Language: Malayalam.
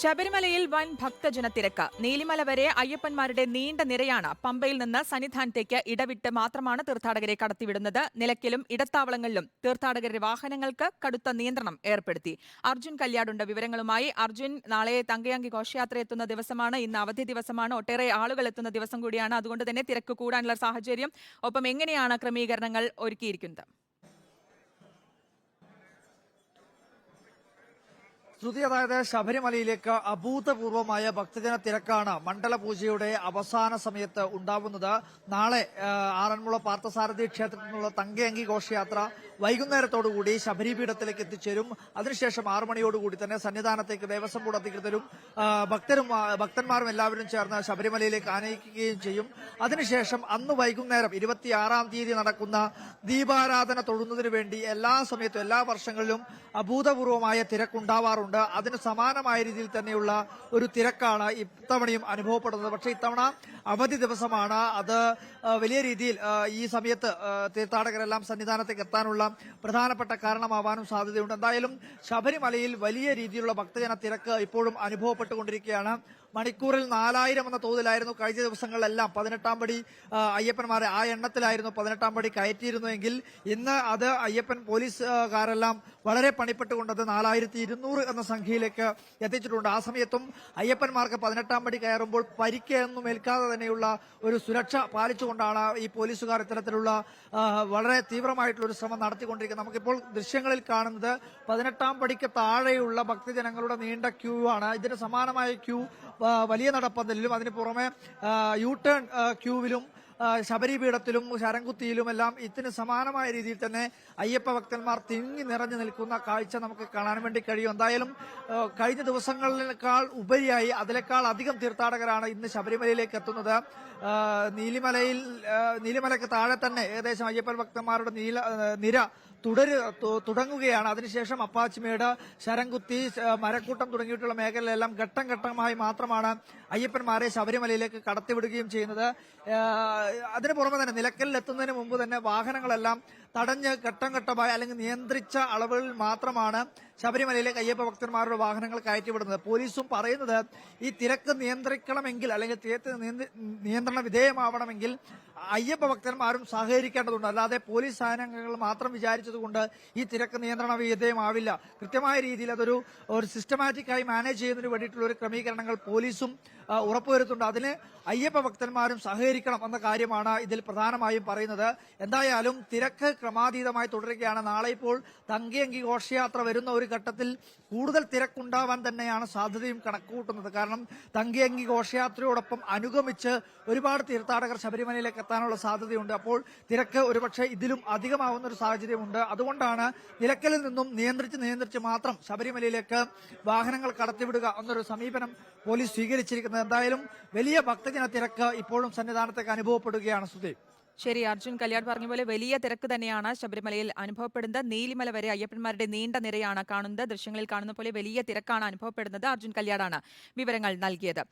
ശബരിമലയിൽ വൻ ഭക്തജന തിരക്ക് നീലിമല വരെ അയ്യപ്പന്മാരുടെ നീണ്ട നിരയാണ് പമ്പയിൽ നിന്ന് സന്നിധാനത്തേക്ക് ഇടവിട്ട് മാത്രമാണ് തീർത്ഥാടകരെ കടത്തിവിടുന്നത്. നിലയ്ക്കലും ഇടത്താവളങ്ങളിലും തീർത്ഥാടകരുടെ വാഹനങ്ങൾക്ക് കടുത്ത നിയന്ത്രണം ഏർപ്പെടുത്തി. അർജുൻ കല്യാടുണ്ട് വിവരങ്ങളുമായി. അർജുൻ നാളെ തങ്കയാങ്കി ഘോഷയാത്ര എത്തുന്ന ദിവസമാണ്. ഇന്ന് അവധി ദിവസമാണ്. ഒട്ടേറെ ആളുകൾ എത്തുന്ന ദിവസം കൂടിയാണ്. അതുകൊണ്ട് തന്നെ തിരക്ക് കൂടാനുള്ള സാഹചര്യം. ഒപ്പം എങ്ങനെയാണ് ക്രമീകരണങ്ങൾ ഒരുക്കിയിരിക്കുന്നത്? ശ്രുതി അതായത് ശബരിമലയിലേക്ക് അഭൂതപൂർവമായ ഭക്തജന തിരക്കാണ് മണ്ഡല പൂജയുടെ അവസാന സമയത്ത് ഉണ്ടാവുന്നത്. നാളെ ആറന്മുള പാർത്ഥസാരഥി ക്ഷേത്രത്തിൽ നിന്നുള്ള തങ്കയങ്കി ഘോഷയാത്ര വൈകുന്നേരത്തോടുകൂടി ശബരിപീഠത്തിലേക്ക് എത്തിച്ചേരും. അതിനുശേഷം ആറു മണിയോടുകൂടി തന്നെ സന്നിധാനത്തേക്ക് ദേവസ്വം ബോർഡ് അധികൃതരും ഭക്തരും ഭക്തന്മാരും എല്ലാവരും ചേർന്ന് ശബരിമലയിലേക്ക് ആനയിക്കുകയും ചെയ്യും. അതിനുശേഷം അന്ന് വൈകുന്നേരം ഇരുപത്തിയാറാം തീയതി നടക്കുന്ന ദീപാരാധന തൊഴുന്നതിനു വേണ്ടി എല്ലാ സമയത്തും എല്ലാ വർഷങ്ങളിലും അഭൂതപൂർവമായ തിരക്കുണ്ടാവാറുണ്ട്. അതിന് സമാനമായ രീതിയിൽ തന്നെയുള്ള ഒരു തിരക്കാണ് ഇത്തവണയും അനുഭവപ്പെടുന്നത്. പക്ഷേ ഇത്തവണ അവധി ദിവസമാണ്. അത് വലിയ രീതിയിൽ ഈ സമയത്ത് തീർത്ഥാടകരെല്ലാം സന്നിധാനത്തേക്ക് എത്താനുള്ള പ്രധാനപ്പെട്ട കാരണമാവാനും സാധ്യതയുണ്ട്. എന്തായാലും ശബരിമലയിൽ വലിയ രീതിയിലുള്ള ഭക്തജന തിരക്ക് ഇപ്പോഴും അനുഭവപ്പെട്ടുകൊണ്ടിരിക്കുകയാണ്. മണിക്കൂറിൽ നാലായിരം എന്ന തോതിലായിരുന്നു കഴിഞ്ഞ ദിവസങ്ങളിലെല്ലാം പതിനെട്ടാം പടി അയ്യപ്പന്മാരെ ആ എണ്ണത്തിലായിരുന്നു പതിനെട്ടാം പടി കയറ്റിയിരുന്നുവെങ്കിൽ ഇന്ന് അത് അയ്യപ്പൻ പോലീസുകാരെല്ലാം വളരെ പണിപ്പെട്ടുകൊണ്ടത് നാലായിരത്തി ഇരുന്നൂറ് എന്ന സംഖ്യയിലേക്ക് എത്തിച്ചിട്ടുണ്ട്. ആ സമയത്തും അയ്യപ്പന്മാർക്ക് പതിനെട്ടാം പടി കയറുമ്പോൾ പരിക്കൊന്നും ഏൽക്കാതെ തന്നെയുള്ള ഒരു സുരക്ഷ പാലിച്ചുകൊണ്ടാണ് ഈ പോലീസുകാർ ഇത്തരത്തിലുള്ള വളരെ തീവ്രമായിട്ടുള്ള ഒരു ശ്രമം നടത്തിക്കൊണ്ടിരിക്കുന്നത്. നമുക്കിപ്പോൾ ദൃശ്യങ്ങളിൽ കാണുന്നത് പതിനെട്ടാം പടിക്ക് താഴെയുള്ള ഭക്തജനങ്ങളുടെ നീണ്ട ക്യൂ ആണ്. ഇതിന് സമാനമായ ക്യൂ വലിയ നടപ്പന്തലിലും അതിന് പുറമെ യു ടേൺ ക്യൂവിലും ശബരിപീഠത്തിലും ശരംകുത്തിയിലും എല്ലാം ഇതിന് സമാനമായ രീതിയിൽ തന്നെ അയ്യപ്പ ഭക്തന്മാർ തിങ്ങി നിറഞ്ഞു നിൽക്കുന്ന കാഴ്ച നമുക്ക് കാണാൻ വേണ്ടി കഴിയും. എന്തായാലും കഴിഞ്ഞ ദിവസങ്ങളിലേക്കാൾ ഉപരിയായി അതിനേക്കാൾ അധികം തീർത്ഥാടകരാണ് ഇന്ന് ശബരിമലയിലേക്ക് എത്തുന്നത്. നീലിമലയിൽ നീലിമലയ്ക്ക് താഴെ തന്നെ ഏകദേശം അയ്യപ്പൻ ഭക്തന്മാരുടെ നീല നിര തുടരു തുടങ്ങുകയാണ്. അതിനുശേഷം അപ്പാച്ചിമേട് ശരംകുത്തി മരക്കൂട്ടം തുടങ്ങിയിട്ടുള്ള മേഖലയിലെല്ലാം ഘട്ടം ഘട്ടമായി മാത്രമാണ് അയ്യപ്പന്മാരെ ശബരിമലയിലേക്ക് കടത്തിവിടുകയും ചെയ്യുന്നത്. അതിനു പുറമെ തന്നെ നിലക്കലിൽ എത്തുന്നതിന് മുമ്പ് തന്നെ വാഹനങ്ങളെല്ലാം തടഞ്ഞ് ഘട്ടം ഘട്ടമായി അല്ലെങ്കിൽ നിയന്ത്രിച്ച അളവുകളിൽ മാത്രമാണ് ശബരിമലയിലെ കയ്യപ്പ ഭക്തന്മാരുടെ വാഹനങ്ങൾ കയറ്റിവിടുന്നത്. പോലീസും പറയുന്നത് ഈ തിരക്ക് നിയന്ത്രിക്കണമെങ്കിൽ അല്ലെങ്കിൽ തിരക്ക് നിയന്ത്രണ വിധേയമാവണമെങ്കിൽ അയ്യപ്പ ഭക്തന്മാരും സഹകരിക്കേണ്ടതുണ്ട്. അല്ലാതെ പോലീസ് സേനാംഗങ്ങൾ മാത്രം വിചാരിച്ചതുകൊണ്ട് ഈ തിരക്ക് നിയന്ത്രണ വിധേയമാവില്ല. കൃത്യമായ രീതിയിൽ അതൊരു ഒരു സിസ്റ്റമാറ്റിക്കായി മാനേജ് ചെയ്യുന്നതിന് വേണ്ടിയിട്ടുള്ള ഒരു ക്രമീകരണങ്ങൾ പോലീസും ഉറപ്പുവരുത്തുന്നുണ്ട്. അതിന് അയ്യപ്പ ഭക്തന്മാരും സഹകരിക്കണം എന്ന കാര്യമാണ് ഇതിൽ പ്രധാനമായും പറയുന്നത്. എന്തായാലും തിരക്ക് ക്രമാതീതമായി തുടരുകയാണ്. നാളെ ഇപ്പോൾ തങ്കിയങ്കി ഘോഷയാത്ര വരുന്ന ഒരു ഘട്ടത്തിൽ കൂടുതൽ തിരക്കുണ്ടാവാൻ തന്നെയാണ് സാധ്യതയും കണക്കുകൂട്ടുന്നത്. കാരണം തങ്കിയങ്കി ഘോഷയാത്രയോടൊപ്പം അനുഗമിച്ച് ഒരുപാട് തീർത്ഥാടകർ ശബരിമലയിലേക്ക് എത്താനുള്ള സാധ്യതയുണ്ട്. അപ്പോൾ തിരക്ക് ഒരുപക്ഷെ ഇതിലും അധികമാവുന്ന ഒരു സാഹചര്യമുണ്ട്. അതുകൊണ്ടാണ് നിലക്കലിൽ നിന്നും നിയന്ത്രിച്ച് നിയന്ത്രിച്ച് മാത്രം ശബരിമലയിലേക്ക് വാഹനങ്ങൾ കടത്തിവിടുക എന്നൊരു സമീപനം പോലീസ് സ്വീകരിച്ചിരിക്കുന്നത്. എന്തായാലും വലിയ ഭക്തജന തിരക്ക് ഇപ്പോഴും സന്നിധാനത്തേക്ക് അനുഭവപ്പെടുകയാണ് സുധീർ. ശരി അർജുൻ കല്യാൺ പറഞ്ഞ പോലെ വലിയ തിരക്ക് തന്നെയാണ് ശബരിമലയിൽ അനുഭവപ്പെടുന്നത്. നീലിമല വരെ അയ്യപ്പന്മാരുടെ നീണ്ട നിരയാണ് കാണുന്നത്. ദൃശ്യങ്ങളിൽ കാണുന്ന പോലെ വലിയ തിരക്കാണ് അനുഭവപ്പെടുന്നത്. അർജുൻ കല്യാടാണ് വിവരങ്ങൾ നൽകിയത്.